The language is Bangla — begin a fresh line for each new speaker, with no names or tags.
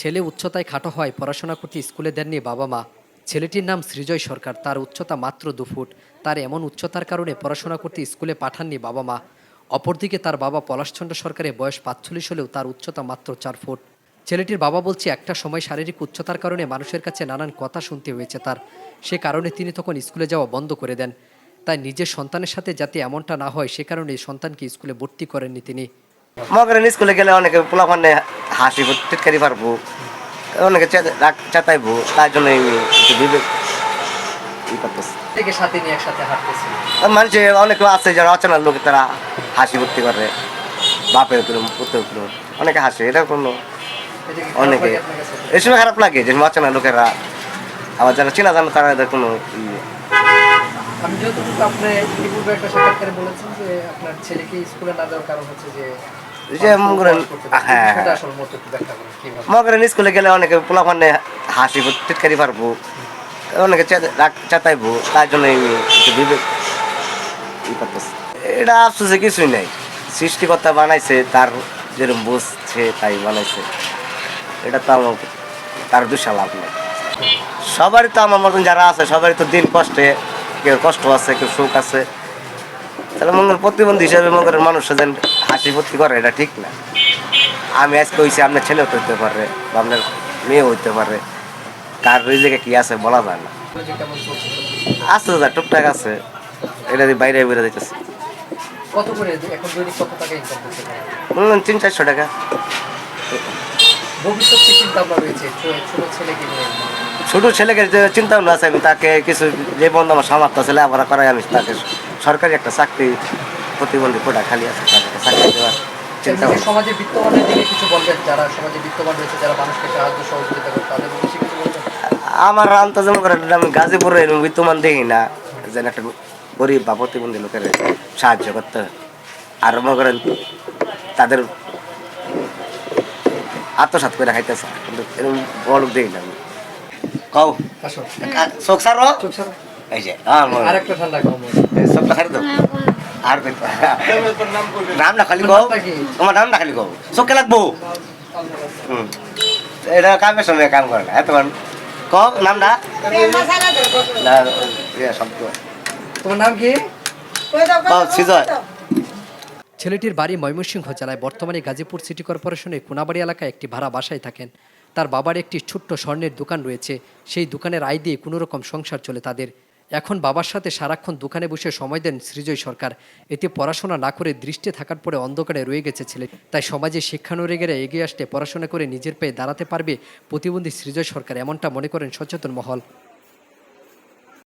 ছেলে উচ্চতায় খাটো হয়, পড়াশোনা করতে স্কুলে দেননি বাবা মা। ছেলেটির নাম সৃজয় সরকার, তার উচ্চতা মাত্র দু ফুট। তার এমন উচ্চতার কারণে পড়াশোনা করতে স্কুলে পাঠাননি বাবা মা। অপরদিকে তার বাবা পলাশচন্দ্র সরকারের বয়স পাঁচচল্লিশ হলেও তার উচ্চতা মাত্র চার ফুট। ছেলেটির বাবা বলছে, একটা সময় শারীরিক উচ্চতার কারণে মানুষের কাছে নানান কথা শুনতে হয়েছে তার। সে কারণে তিনি তখন স্কুলে যাওয়া বন্ধ করে দেন। তাই নিজের সন্তানের সাথে যাতে এমনটা না হয়, সে কারণে সন্তানকে স্কুলে ভর্তি করেননি তিনি।
মগরেন স্কুলে গেলে অনেকে পোলাপানে হাসিব টিটকারি পারব অনেকে চেতাইবো তার জন্য বিবেক মানুষ অনেকে আছে যারা অচেনা লোক তারা হাসি ভর্তি করে অনেকে হাসে এটা কোনো অনেকে এই সময় খারাপ লাগে যে অচেনা লোকেরা আবার যারা চেনা জানো তারা এদের কোনো
আমি যতটুকু আপনি ইতিপূর্বে একটা সাক্ষাৎকারে বলেছেন যে আপনার ছেলেকে স্কুলে না যাওয়ার কারণ হচ্ছে যে
যে মনে করেন, হ্যাঁ, হ্যাঁ। মগরেন স্কুলে গেলে অনেকে পোলাপানে হাসি টিটকারি পারব অনেকে চেতাইবো তার জন্য বিবেক এটা আফসোসে কিছুই নাই। সৃষ্টিকর্তা বানাইছে তার যেরকম বুঝছে তাই বানাইছে। এটা তো আমার তার দুঃসা লাভ নেই। সবারই তো আমার মতন যারা আছে সবারই তো দিন কষ্টে কেউ কষ্ট আছে কেউ সুখ আছে। তাহলে মনে করেন প্রতিবন্ধী হিসাবে মনে করেন মানুষ যেন হাসি ভর্তি করে এটা ঠিক না। আমি আজকে হয়েছি আপনার ছেলেও তো হইতে পারে বা আপনার মেয়েও হইতে পারে। কার রিজেকে কি আছে বলা যায় না। আছে দাদা টুকটাক আছে। এটা দিয়ে বাইরে বেরো দিতেছে
কত করে এখন দৈনিক কত টাকা ইনকাম করতে পারে?
তিন চারশো টাকা।
ভবিষ্যৎ কি চিন্তা ভাবনা রয়েছে? ছোট ছেলেকে
ছোট ছেলেকে চিন্তা ভাবনা আছে আমি তাকে কিছু যে বন্ধু আমার সামর্থ্য আছে লেখাপড়া করাই আমি তাকে সরকারি একটা চাকরি প্রতিবন্ধী কোটা খালি আছে চাকরি দেওয়ার চিন্তা
সমাজে বিত্তমানের দিকে কিছু বলবেন? যারা সমাজে বিত্তমান রয়েছে যারা মানুষকে সাহায্য সহযোগিতা করে তাদের উদ্দেশ্যে কিছু বলবেন?
আমার করেন আমি গাজীপুরে এরকম বিদ্যমান দেখি না যেন একটা গরিব বা প্রতিবন্ধী লোকের সাহায্য করতে। আর মনে করেন। তাদের আত্মসাত করে খাইতেছে কিন্তু এরকম বড় দেখি না আমি। কও।
আসো।
চোখ সারো।
চোখ সারো।
এই যে হ্যাঁ
ঠান্ডা কম
চোখটা সারি দাও। আর নাম না খালি কও। তোমার নাম না খালি কও। চোখে লাগবো। হুম। এটা কামের সময় কাম করে না? এত ক নামটা না?
তোমার নাম কি?
সিজয়।
ছেলেটির বাড়ি ময়মনসিংহ জেলায় বর্তমানে গাজীপুর সিটি কর্পোরেশনের কোনাবাড়ি এলাকায় একটি ভাড়া বাসায় থাকেন। তার বাবার একটি ছোট্ট স্বর্ণের দোকান রয়েছে। সেই দোকানের আয় দিয়ে কোনোরকম সংসার চলে তাদের। এখন বাবার সাথে সারাক্ষণ দোকানে বসে সময় দেন সৃজয় সরকার। এতে পড়াশোনা না করে দৃষ্টি থাকার পরে অন্ধকারে রয়ে গেছে ছেলে। তাই সমাজে শিক্ষানুরেগেরা এগিয়ে আসতে পড়াশোনা করে নিজের পায়ে দাঁড়াতে পারবে প্রতিবন্ধী সৃজয় সরকার, এমনটা মনে করেন সচেতন মহল।